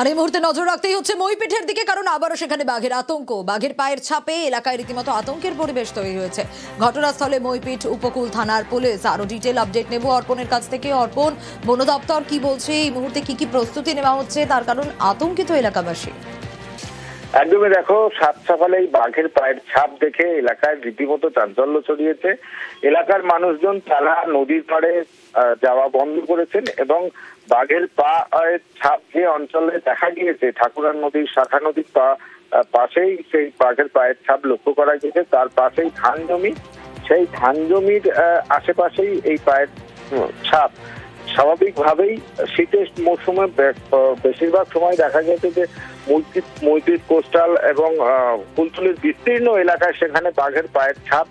আর এই মুহূর্তে নজর রাখতেই হচ্ছে মইপিঠের দিকে, কারণ আবারও সেখানে বাঘের আতঙ্ক। বাঘের পায়ের ছাপে এলাকায় রীতিমতো আতঙ্কের পরিবেশ তৈরি হয়েছে। ঘটনাস্থলে মইপিঠ উপকূল থানার পুলিশ। আরও ডিটেল আপডেট নেব অর্পণের কাছ থেকে। অর্পণ বন দপ্তর কি বলছে? এই মুহূর্তে কি কি প্রস্তুতি নেওয়া হচ্ছে? তার কারণ আতঙ্কিত এলাকাবাসী। একদমই দেখো, সাত সকালে এই বাঘের পায়ের ছাপ দেখে এলাকায় রীতিমতো চাঞ্চল্য ছড়িয়েছে। এলাকার মানুষজন তারা নদীর পাড়ে যাওয়া বন্ধ করেছেন এবং বাঘের পা এর ছাপ যে অঞ্চলে দেখা গিয়েছে ঠাকুরার নদীর, শাখা নদীর পা পাশেই সেই বাঘের পায়ের ছাপ লক্ষ্য করা গেছে তার পাশেই ধান জমি, সেই ধান জমির আশেপাশেই এই পায়ের ছাপ। স্বাভাবিকভাবেই শীতের মৌসুমে বেশিরভাগ সময় দেখা গেছে যে মৈত্রী কোস্টাল এবং আহ, কুলতলির বিস্তীর্ণ এলাকায় সেখানে বাঘের পায়ের ছাপ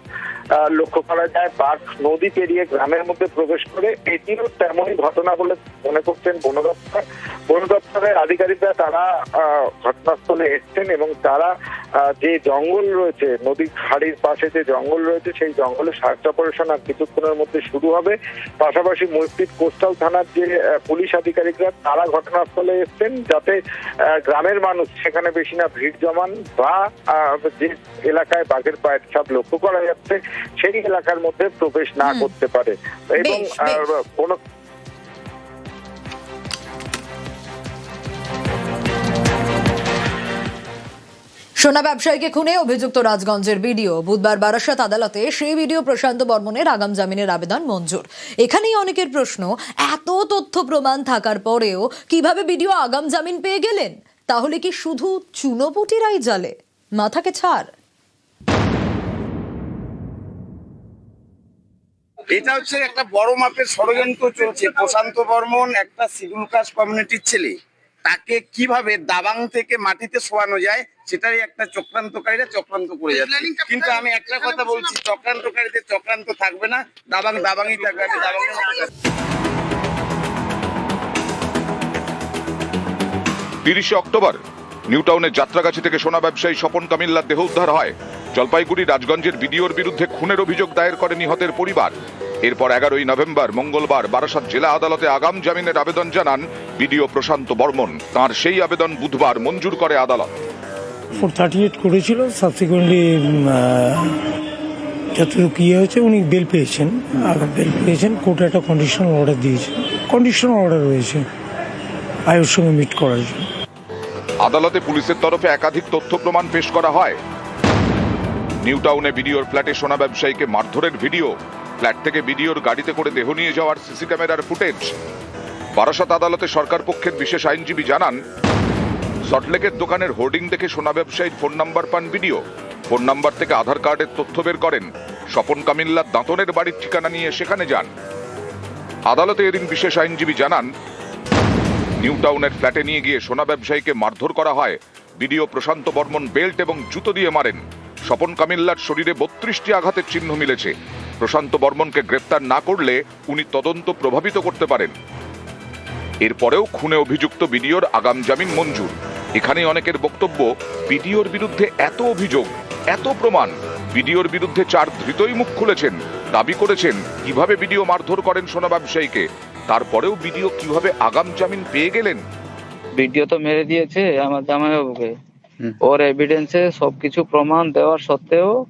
লক্ষ্য করা যায়, বাঘ নদী পেরিয়ে গ্রামের মধ্যে প্রবেশ করে, এটিও তেমনই ঘটনা বলে মনে করছেন বন দপ্তর। বন দপ্তরের আধিকারিকরা তারা ঘটনাস্থলে এসছেন এবং তারা যে জঙ্গল রয়েছে, নদীর খাড়ির পাশে যে জঙ্গল রয়েছে, সেই জঙ্গলে সার্চ অপারেশন আর কিছুক্ষণের মধ্যে শুরু হবে। পাশাপাশি মসজিদ কোস্টাল থানার যে পুলিশ আধিকারিকরা, তারা ঘটনাস্থলে এসছেন যাতে গ্রামের মানুষ সেখানে বেশি না ভিড় জমান বা যে এলাকায় বাঘের পায়ের ছাপ লক্ষ্য করা যাচ্ছে সেই এলাকার মধ্যে প্রবেশ না করতে পারে। এবং। কোনো সোনা ব্যবসায়ীকে খুনে অভিযুক্ত রাজগঞ্জের ভিডিও বুধবার বারাসাত আদালতে সেই ভিডিও প্রশান্ত বর্মনের আগাম জামিনের আবেদন মঞ্জুর। এখানেই অনেকের প্রশ্ন এত তথ্য প্রমাণ থাকার পরেও কীভাবে ভিডিও আগাম জামিন পেয়ে গেলেন? তাহলে কি শুধু চুনোপুটিরাই জালে মাথাকে ছাড়। এটা হচ্ছে একটা বড় মাপের ষড়যন্ত্র চলছে। প্রশান্ত বর্মন একটা শিডিউল কাস্ট কমিউনিটির ছেলে। তাকে কীভাবে দাবাং থেকে মাটিতে শোয়ানো যায় সেটাই একটা চক্রান্তকারীরা চক্রান্ত করে যাচ্ছে। কিন্তু আমি একটা কথা বলছি চক্রান্তকারীদের চক্রান্ত থাকবে না দাবাং দাবাংই থাকবে আমি দাবাংয়ের মতো তিরিশে অক্টোবর নিউটাউনের যাত্রাগাছি থেকে সোনা ব্যবসায়ী স্বপন কামিল্লার দেহ উদ্ধার হয়। জলপাইগুড়ি রাজগঞ্জের বিডিওর বিরুদ্ধে খুনের অভিযোগ দায়ের করে নিহতের পরিবার। এরপর এগারোই নভেম্বর মঙ্গলবার বারাসাত জেলা আদালতে আগাম জামিনের আবেদন জানান বিডিও প্রশান্ত বর্মন। তার সেই আবেদন বুধবার মঞ্জুর করে আদালত। ফোর থার্টি এইট করেছিল সাবসিকুয়েন্টলি যতটুকু ইয়ে হয়েছে উনি বেল পেয়েছেন। বেল পেয়েছেন কোর্টে একটা কন্ডিশনাল অর্ডার দিয়েছে। কন্ডিশনাল অর্ডার রয়েছে আয়ুর সঙ্গে মিট করার জন্য। আদালতে পুলিশের তরফে একাধিক তথ্য প্রমাণ পেশ করা হয়। নিউটাউনে বিডিওর ফ্ল্যাটে সোনা ব্যবসায়ীকে মারধরের ভিডিও। ফ্ল্যাট থেকে বিডিওর গাড়িতে করে দেহ নিয়ে যাওয়ার সিসি ক্যামেরার ফুটেজ। বারাসাত আদালতে সরকার পক্ষের বিশেষ আইনজীবী জানান সল্টলেকের দোকানের হোর্ডিং দেখে সোনা ব্যবসায়ীর ফোন নাম্বার পান ভিডিও ফোন নাম্বার থেকে আধার কার্ডের তথ্য বের করেন। স্বপন কামিল্লার দাঁতনের বাড়ির ঠিকানা নিয়ে সেখানে যান। আদালতে এদিন বিশেষ আইনজীবী জানান নিউ টাউনের ফ্ল্যাটে নিয়ে গিয়ে সোনা ব্যবসায়ীকে মারধর করা হয়। বিডিও প্রশান্ত বর্মন বেল্ট এবং জুতো দিয়ে মারেন। স্বপন কামিল্লার শরীরে বত্রিশটি আঘাতের চিহ্ন মিলেছে। প্রশান্ত বর্মনকে গ্রেপ্তার না করলে উনি তদন্ত প্রভাবিত করতে পারেন। এরপরেও খুনে অভিযুক্ত বিডিওর আগাম জামিন মঞ্জুর। এখানে অনেকের বক্তব্য, বিডিওর বিরুদ্ধে এত অভিযোগ, এত প্রমাণ। বিডিওর বিরুদ্ধে চার ধৃতই মুখ খুলেছেন, দাবি করেছেন, কীভাবে বিডিও মারধর করেন সোনা ব্যবসায়ীকে তারপরেও বিডিও কীভাবে আগাম জামিন পেয়ে গেলেন? বিডিও তো মেরে দিয়েছে, আমার জামাইবাবুকে। ওর এভিডেন্সে সবকিছু প্রমাণ দেওয়ার সত্ত্বেও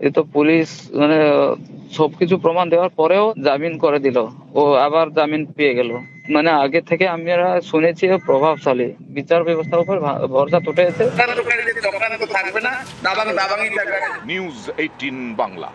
এ তো পুলিশ মানে সবকিছু প্রমাণ দেওয়ার পরেও জামিন করে দিল। ও আবার জামিন পেয়ে গেল। মানে আগে থেকে আমরা শুনেছি ও প্রভাবশালী। বিচার ব্যবস্থার উপর ভা- ভরসা উঠেছে নিউজ এইটিন বাংলা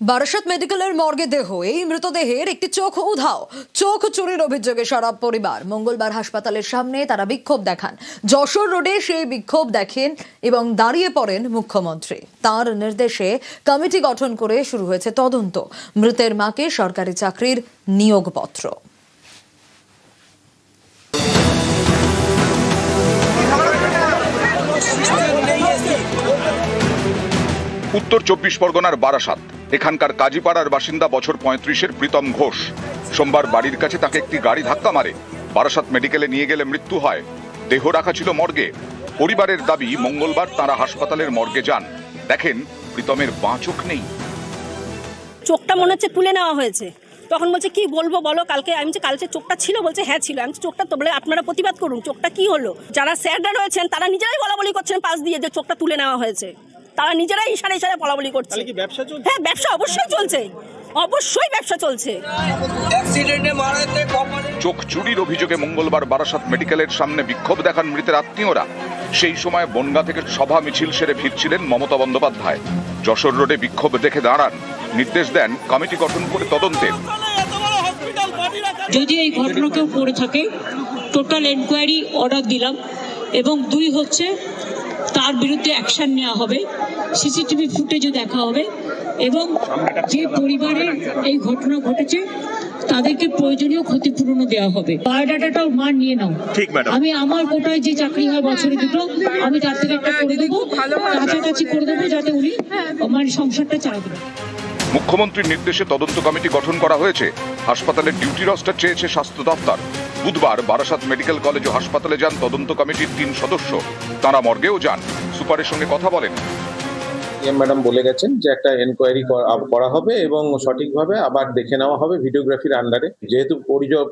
বারাসাত মেডিকেলের মর্গে দেহ। এই মৃতদেহের একটি চোখ উধাও। চোখ চুরির অভিযোগে সরব পরিবার মঙ্গলবার হাসপাতালের সামনে তারা বিক্ষোভ দেখান। যশোর রোডে সেই বিক্ষোভ দেখেন এবং দাঁড়িয়ে পড়েন মুখ্যমন্ত্রী। তার নির্দেশে কমিটি গঠন করে শুরু হয়েছে তদন্ত। মৃতের মাকে সরকারি চাকরির নিয়োগপত্র। উত্তর চব্বিশ পরগনার বারাসাত। এখানকার কাজীপাড়ার বাসিন্দা বছর পঁয়ত্রিশের প্রীতম ঘোষ। সোমবার বাড়ির কাছে তাকে একটি গাড়ি ধাক্কা মারে। বারাসাত মেডিকেলে নিয়ে গেলে মৃত্যু হয়। দেহ রাখা ছিল মর্গে। পরিবারের দাবি, মঙ্গলবার তারা হাসপাতালের মর্গে যান। দেখেন, প্রীতমের বাঁ চোখ নেই। চোখটা মনে হচ্ছে তুলে নেওয়া হয়েছে। তখন বলছে, কি বলব বলো, কালকে আমি যে কালকে চোখটা ছিল, বলছে হ্যাঁ ছিল। আমি চোখটা তো বলে আপনারা প্রতিবাদ করুন, চোখটা কি হলো? যারা স্যাররা রয়েছেন, তারা নিজেরাই বলা বলি করছেন পাশ দিয়ে যে চোখটা তুলে নেওয়া হয়েছে। তারা নিজেরাই ইশারা ইশারা বলা বলি করছে কি ব্যবসা হ্যাঁ ব্যবসা অবশ্যই চলছে। অবশ্যই ব্যবসা চলছে। চোখ চুরির অভিযোগে মঙ্গলবার বারাসাত মেডিকেলের সামনে বিক্ষোভ দেখান মৃতের আত্মীয়রা। সেই সময় বনগা থেকে সভা মিছিল সেরে ফিরছিলেন মমতা বন্দ্যোপাধ্যায়। যশোর রোডে বিক্ষোভ দেখে দাঁড়ান। নির্দেশ দেন কমিটি গঠন করে তদন্তের যদি এই ঘটনা কেউ করে থাকে টোটাল এনকোয়ারি অর্ডার দিলাম। এবং দুই হচ্ছে তার বিরুদ্ধে অ্যাকশন নেওয়া হবে। সিসিটিভি ফুটেজও দেখা হবে এবং যে পরিবারের এই ঘটনা ঘটেছে তাদেরকে প্রয়োজনীয় ক্ষতিপূরণও দেওয়া হবে। বায়োডাটাটাও মার নিয়ে নাও। ঠিক, ম্যাডাম। আমি আমার কোটায় যে চাকরি হয় বছরে দুটো আমি তার থেকে একটা করে দেবো কাছাকাছি করে দেবো যাতে উনি মানে সংসারটা চালাতে মুখ্যমন্ত্রীর নির্দেশে তদন্ত কমিটি গঠন করা হয়েছে। হাসপাতালের ডিউটি রস্টার চেয়েছে স্বাস্থ্য দপ্তর। বুধবার বারাসাত মেডিকেল কলেজ ও হাসপাতালে যান তদন্ত কমিটির তিন সদস্য। তারা মর্গেও যান। সুপারের সঙ্গে কথা বলেন। এম ম্যাডাম বলে গেছেন যে একটা এনকোয়ারি করা হবে এবং সঠিকভাবে আবার দেখে নেওয়া হবে ভিডিওগ্রাফির আন্ডারে যেহেতু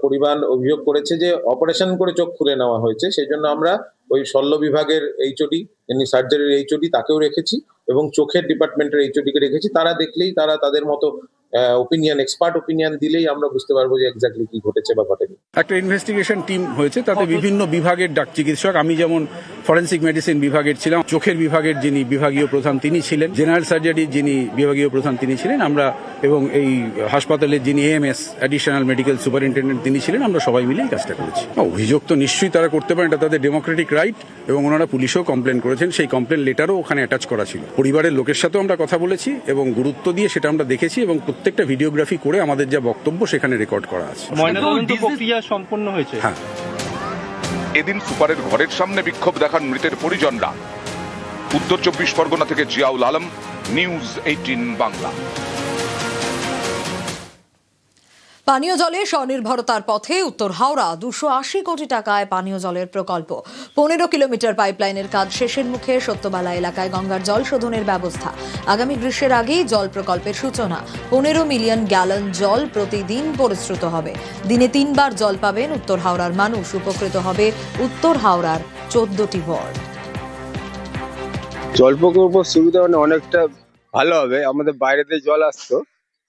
পরিবার অভিযোগ করেছে যে অপারেশন করে চোখ খুলে নেওয়া হয়েছে সেই জন্য আমরা ওই শল্য বিভাগের এইচওডি এমনি সার্জারির এইচওডি তাকেও রেখেছি এবং চোখের ডিপার্টমেন্টের এইচওডি কে রেখেছি। তারা দেখলেই তারা তাদের মতো ওপিনিয়ন এক্সপার্ট ওপিনিয়ন দিলেই আমরা বুঝতে পারব যে এক্স্যাক্টলি কি ঘটেছে বা ঘটেনি। একটা ইনভেস্টিগেশন টিম হয়েছে, তাতে বিভিন্ন বিভাগের ডাক চিকিৎসক, আমি যেমন ফরেন্সিক মেডিসিন বিভাগের ছিলাম। চোখের বিভাগের যিনি বিভাগীয় প্রধান তিনি ছিলেন। জেনারেল সার্জারি যিনি বিভাগীয় প্রধান তিনি ছিলেন। আমরা এবং এই হাসপাতালের যিনি এএমএস অ্যাডিশনাল মেডিকেল সুপারিনটেন্ডেন্ট তিনি ছিলেন আমরা সবাই মিলে এই কাজটা করেছি। অভিযোগ তো নিশ্চয়ই তারা করতে পারেন এটা তাদের ডেমোক্রেটিক রাইট এবং ওনারা পুলিশেও কমপ্লেন করেছেন। সেই কমপ্লেন লেটারও ওখানে অ্যাটাচ করা ছিল। পরিবারের লোকের সাথেও আমরা কথা বলেছি এবং গুরুত্ব দিয়ে সেটা আমরা দেখেছি এবং প্রত্যেকটা ভিডিওগ্রাফি করে আমাদের যা বক্তব্য সেখানে রেকর্ড করা আছে। ময়নাতদন্ত প্রক্রিয়া সম্পন্ন হয়েছে? হ্যাঁ। এদিন সুপারের ঘরের সামনে বিক্ষোভ দেখান মৃতের পরিজনরা। উত্তর চব্বিশ পরগনা থেকে জিয়াউল আলম, নিউজ এইটিন বাংলা। পানীয় জলে স্বনির্ভরতার পথে উত্তর হাওড়া, দুশো আশি কোটি টাকায় পানীয় জলের প্রকল্প। পনেরো কিলোমিটার পাইপলাইনের কাজ শেষের মুখে সত্যবালা এলাকায় গঙ্গার জল শোধনের ব্যবস্থা। আগামী গ্রীষ্মের আগেই জল প্রকল্পের সূচনা। পনেরো মিলিয়ন গ্যালন জল প্রতিদিন পরিশ্রুত হবে। দিনে তিনবার জল পাবেন উত্তর হাওড়ার মানুষ। উপকৃত হবে উত্তর হাওড়ার চোদ্দটি ওয়ার্ড। জল প্রকল্প সুবিধা মানে অনেকটা ভালো হবে। আমাদের বাইরে জল আসতো।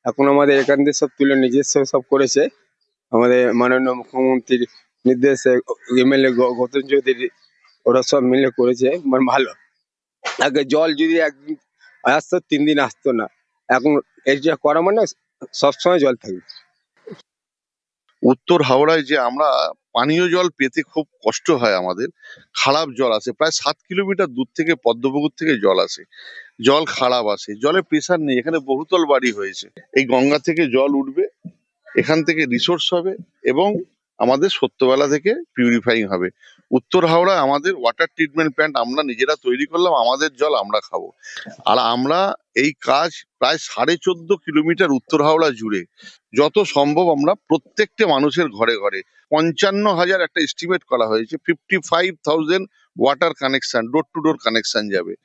এখন আমাদের এখান থেকে সব তুলে নিজস্ব সব করেছে। আমাদের মাননীয় মুখ্যমন্ত্রীর নির্দেশে এমএলএ গৌতম চৌধুরী, ওরা সব মিলে করেছে। মানে ভালো। আগে জল যদি একদিন আসতো, তিন দিন আসতো না। এখন এটা করা মানে সবসময় জল থাকবে। উত্তর হাওড়ায় যে আমরা পানীয় জল পেতে খুব কষ্ট হয় আমাদের, খারাপ জল আসে, প্রায় সাত কিলোমিটার দূর থেকে পদ্মপুকুর থেকে জল আসে। জল খারাপ আসে জলে প্রেশার নেই, এখানে বহুতল বাড়ি হয়েছে। এই গঙ্গা থেকে জল উঠবে, এখান থেকে রিসোর্স হবে এবং আমাদের সত্যবেলা থেকে পিউরিফাইং হবে। উত্তর হাওড়ায় আমাদের ওয়াটার ট্রিটমেন্ট প্ল্যান্ট আমরা নিজেরা তৈরি করলাম, আমাদের জল আমরা খাব। আর আমরা এই কাজ প্রায় সাড়ে চোদ্দ কিলোমিটার উত্তর হাওড়া জুড়ে। যত সম্ভব আমরা প্রত্যেকটা মানুষের ঘরে ঘরে। পঞ্চান্ন হাজার একটা এস্টিমেট করা হয়েছে fifty five thousand water connection door to door connection যাবে।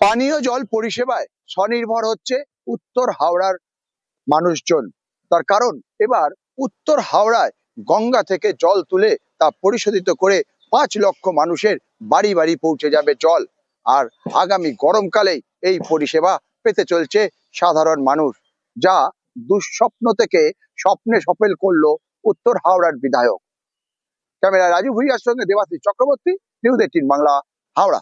পানীয় জল পরিষেবায় স্বনির্ভর হচ্ছে উত্তর হাওড়ার মানুষজন। তার কারণ, এবার উত্তর হাওড়ায় গঙ্গা থেকে জল তুলে তা পরিশোধিত করে পাঁচ লক্ষ মানুষের বাড়ি বাড়ি পৌঁছে যাবে জল। আর আগামী গরমকালেই এই পরিষেবা পেতে চলছে সাধারণ মানুষ, যা দুঃস্বপ্ন থেকে স্বপ্নে সফল করল উত্তর হাওড়ার বিধায়ক। ক্যামেরা রাজু ভুইয়ার সঙ্গে দেবাশিস চক্রবর্তী, নিউজ এইটিন বাংলা, হাওড়া।